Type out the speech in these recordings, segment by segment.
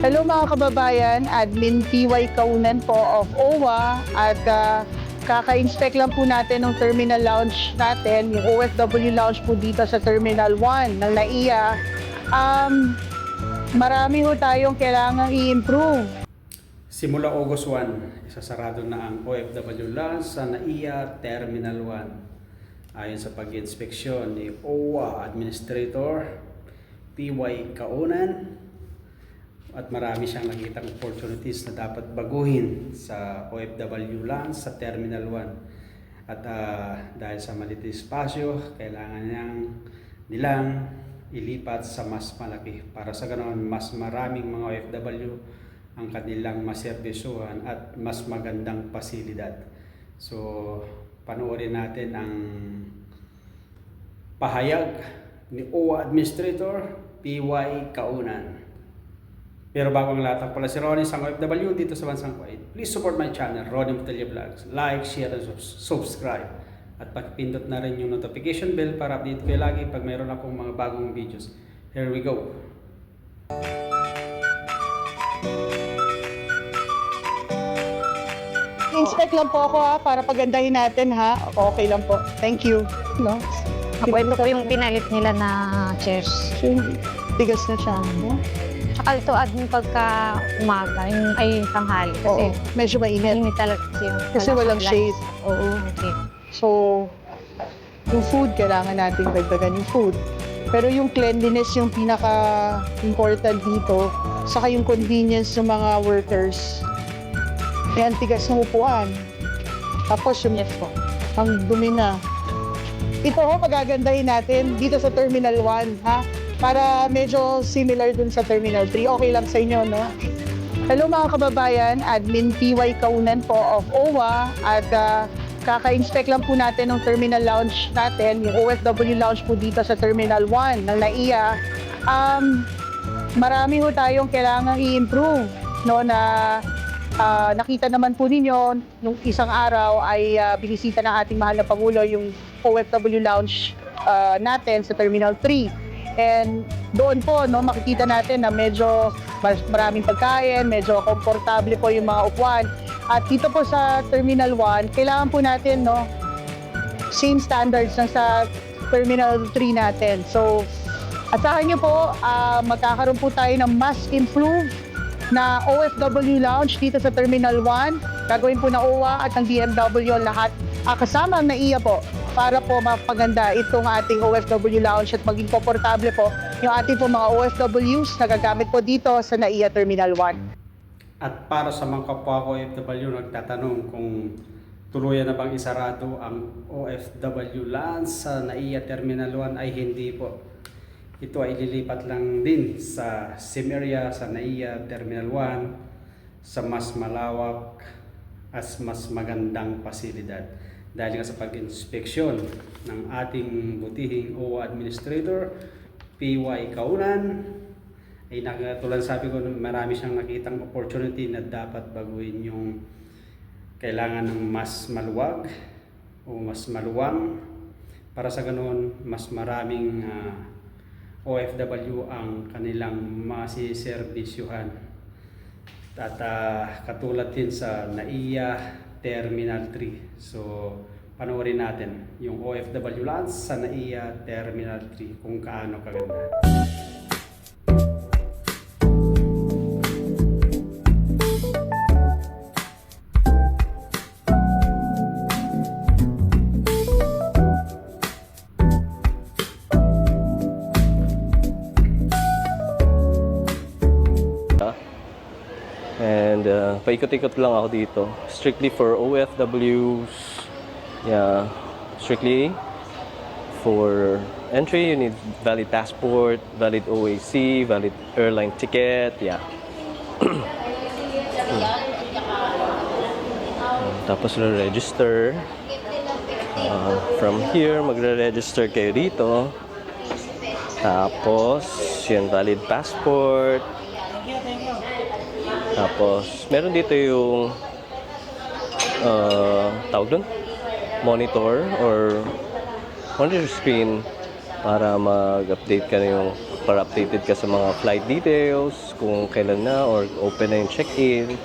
Hello mga kababayan, Admin PY Kaunan po of OWA at ah, kaka-inspect lang po natin ng terminal lounge natin, yung OFW lounge po dito sa Terminal 1 ng NAIA. Um, marami ho tayong kailangang i-improve. Simula August 1, isasarado na ang OFW lounge sa NAIA Terminal 1. Ayon sa pag-inspeksyon ni OWA Administrator PY Kaunan at marami siyang nakitang opportunities na dapat baguhin sa OFW lounge sa Terminal 1. At ah, dahil sa maliit na espasyo, kailangan niyang nilang ilipat sa mas malaki para sa ganoon mas maraming mga OFW ang kanilang maserbisyuhan at mas magandang pasilidad. So, panoorin natin ang pahayag ni OWA Administrator PY Kaunan. Pero bago ang lahat, ako pala si Ronnie Sang OFW dito sa Bansang Kuwait. Please support my channel, Ronnie Mutilla Vlogs. Like, share, and subs- subscribe. At pakipindot na rin yung notification bell para update kayo lagi pag mayroon akong mga bagong videos. Here we go. Inspect lang po ako ha, para pagandahin natin ha. Okay lang po. Thank you. No? Ako, ito po yung pinalit nila na chairs. Tigas na siya. No? Tsaka ito admin pagka umaga, yung, ay yung tanghali. Kasi Oo, medyo mainit. init talaga kasi yung Kasi walang shade. Oo. Okay. So, yung food, kailangan natin dagdagan yung food. Pero yung cleanliness yung pinaka-important dito, saka yung convenience ng mga workers. Yan, tigas ng upuan. Tapos yung Yes po. ang dumi na. Ito ho, magagandahin natin dito sa Terminal 1, ha? Para medyo similar dun sa Terminal 3. Okay lang sa inyo, no? Hello mga kababayan, Admin PY Kaunan po of OWA at ah, kaka-inspect lang po natin ng terminal lounge natin, yung OFW lounge po dito sa Terminal 1 ng NAIA. Um, marami ho tayong kailangang i-improve no na ah, nakita naman po ninyo nung isang araw ay ah, binisita ng ating mahal na Pangulo yung OFW lounge ah, natin sa Terminal 3. And doon po, no, makikita natin na medyo maraming pagkain, medyo komportable po yung mga upuan. At dito po sa Terminal 1, kailangan po natin, no, same standards ng sa Terminal 3 natin. So, asahan niyo po, ah, magkakaroon po tayo ng mas improved na OFW lounge dito sa Terminal 1. Gagawin po na OWA at ng DMW lahat. Ah, kasama ang NAIA po para po mapaganda itong ating OFW lounge at maging komportable po yung ating po mga OFWs na gagamit po dito sa NAIA Terminal 1. At para sa mga kapwa ko OFW nagtatanong kung tuluyan na bang isarado ang OFW lounge sa NAIA Terminal 1 ay hindi po. Ito ay ililipat lang din sa same area sa NAIA Terminal 1 sa mas malawak as mas magandang pasilidad. Dahil nga sa pag-inspeksyon ng ating butihing OWA Administrator, PY Kaunan, ay nakatulan sabi ko marami siyang nakitang opportunity na dapat baguhin yung kailangan ng mas maluwag o mas maluwang. Para sa ganoon mas maraming ah, OFW ang kanilang masiserbisyuhan. At ah, katulad din sa NAIA Terminal 3 so panoorin natin yung OFW lounge sa NAIA Terminal 3 kung kaano kaganda And uh, paikot-ikot lang ako dito. Strictly for OFWs. Yeah. Strictly for entry, you need valid passport, valid OAC, valid airline ticket. Yeah. Tapos re-register. Uh, from here, magre-register kayo dito. Tapos, yun, valid passport, tapos, meron dito yung uh, tawag doon? Monitor or monitor screen para mag-update ka na yung para updated ka sa mga flight details, kung kailan na or open na yung check-in.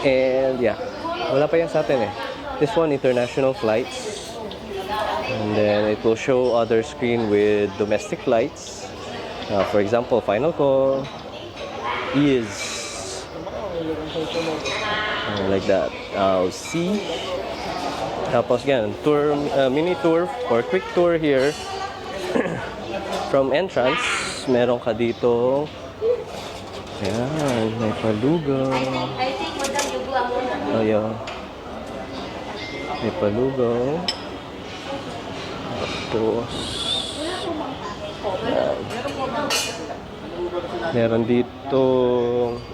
And yeah, wala pa yan sa atin eh. This one, international flights. And then it will show other screen with domestic flights. Uh, for example, final call is uh, like that. Uh, C. Tapos yan, tour, uh, mini tour or quick tour here. From entrance, meron ka dito. Yan, may palugaw. Ayan. May palugaw. Tapos, yan. Meron dito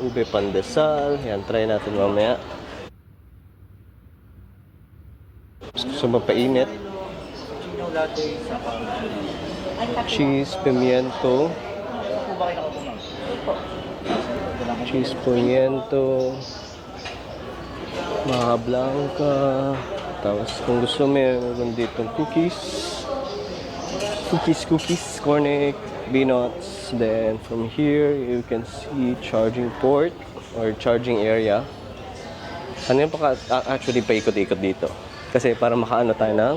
ube pandesal. Yan, try natin mamaya. Gusto mapainit. Cheese, pimiento. Cheese, pimiento. Mga blanca. Tapos kung gusto mo, meron dito cookies. Cookies, cookies, cornic, peanuts. Then from here, you can see charging port or charging area. Ano yung paka, actually paikot-ikot dito? Kasi para makaano tayo ng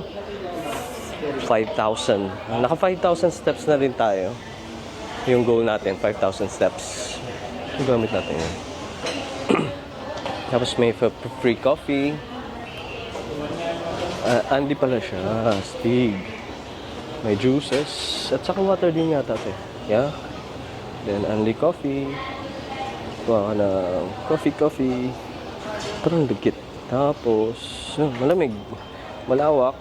5,000. Naka 5,000 steps na rin tayo. Yung goal natin, 5,000 steps. Gamit natin yun. Tapos may free coffee. Ah, Andy pala siya. Stig. May juices. At saka water din yata ito. Yeah. Then only coffee. Kuha ka na coffee, coffee. Parang dikit. Tapos, malamig. Malawak.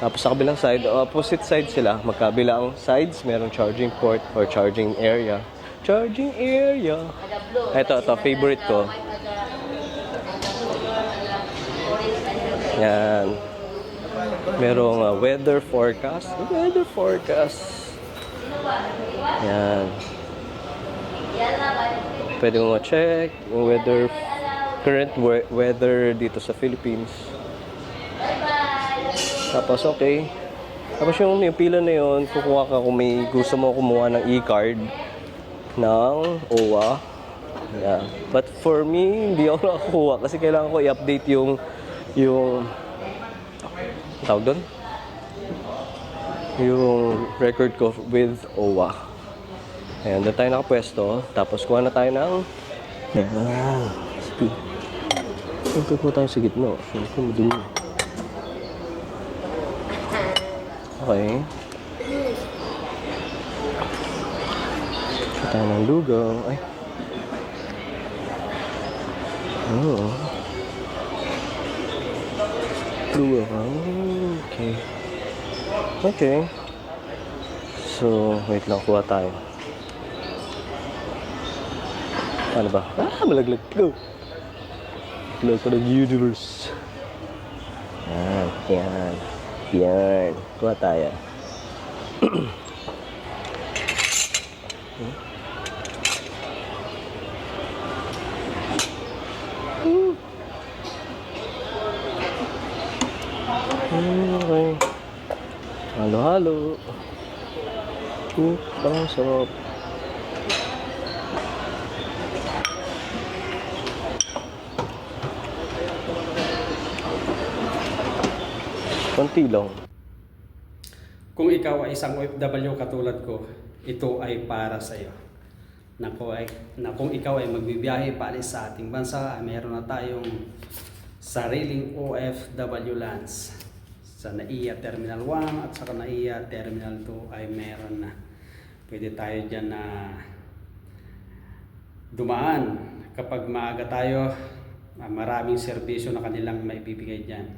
Tapos sa kabilang side, opposite side sila. Magkabilang sides, merong charging port or charging area. Charging area. Ito, ito, favorite ko. Yan. Merong uh, weather forecast. Weather forecast. Yan. Pwede mo ma-check yung weather, current we- weather dito sa Philippines. Tapos okay. Tapos yung, yung pila na yun, kukuha ka kung may gusto mo kumuha ng e-card ng OWA. Yeah. But for me, hindi ako nakakuha kasi kailangan ko i-update yung yung tawag doon? Yung record ko with OWA. Ayan, doon tayo nakapwesto. Tapos kuha na tayo ng... Ayan. Sige. Siyempre kuha tayo sa gitna. Siyempre madumi. Okay. Kuha tayo ng lugaw. Ay. Oo. Lugaw ka. Okay. Okay. So, wait lang. Kuha tayo. Ano ba? Ah, malaglag ko. Malaglag ko ng universe. Yan, yan. Yan. Kuha tayo. Parang sarap. Konti lang. Kung ikaw ay isang OFW katulad ko, ito ay para sa iyo. Na kung, ay, na kung ikaw ay magbibiyahe paalis sa ating bansa, ay meron na tayong sariling OFW lands. Sa NAIA Terminal 1 at sa NAIA Terminal 2 ay meron na. Pwede tayo dyan na dumaan kapag maaga tayo. Ah, maraming serbisyo na kanilang maibibigay dyan.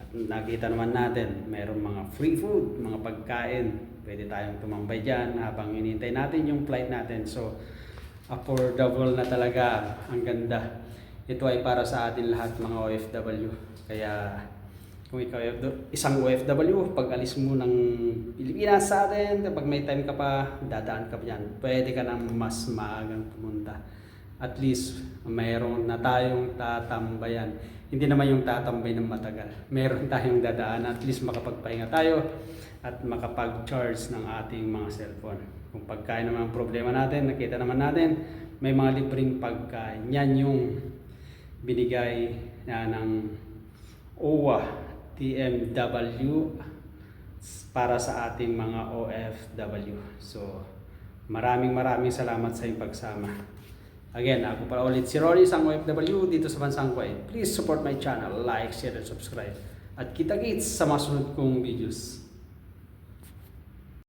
At nakita naman natin mayroong mga free food mga pagkain. Pwede tayong tumambay dyan habang hinihintay natin yung flight natin. So affordable na talaga. Ang ganda. Ito ay para sa atin lahat mga OFW kaya kung ikaw isang OFW, pag alis mo ng Pilipinas sa atin, kapag may time ka pa, dadaan ka pa dyan, pwede ka nang mas maagang pumunta. At least, mayroon na tayong tatambayan. Hindi naman yung tatambay ng matagal. Meron tayong dadaan, at least makapagpahinga tayo at makapag-charge ng ating mga cellphone. Kung pagkain naman ang problema natin, nakita naman natin, may mga libreng pagkain. Yan yung binigay na ng OWA TMW para sa ating mga OFW. So, maraming maraming salamat sa iyong pagsama. Again, ako pala ulit si Ronnie, isang OFW dito sa Bansang Kuwait. Please support my channel, like, share, and subscribe. At kita-kits sa mga sunod kong videos.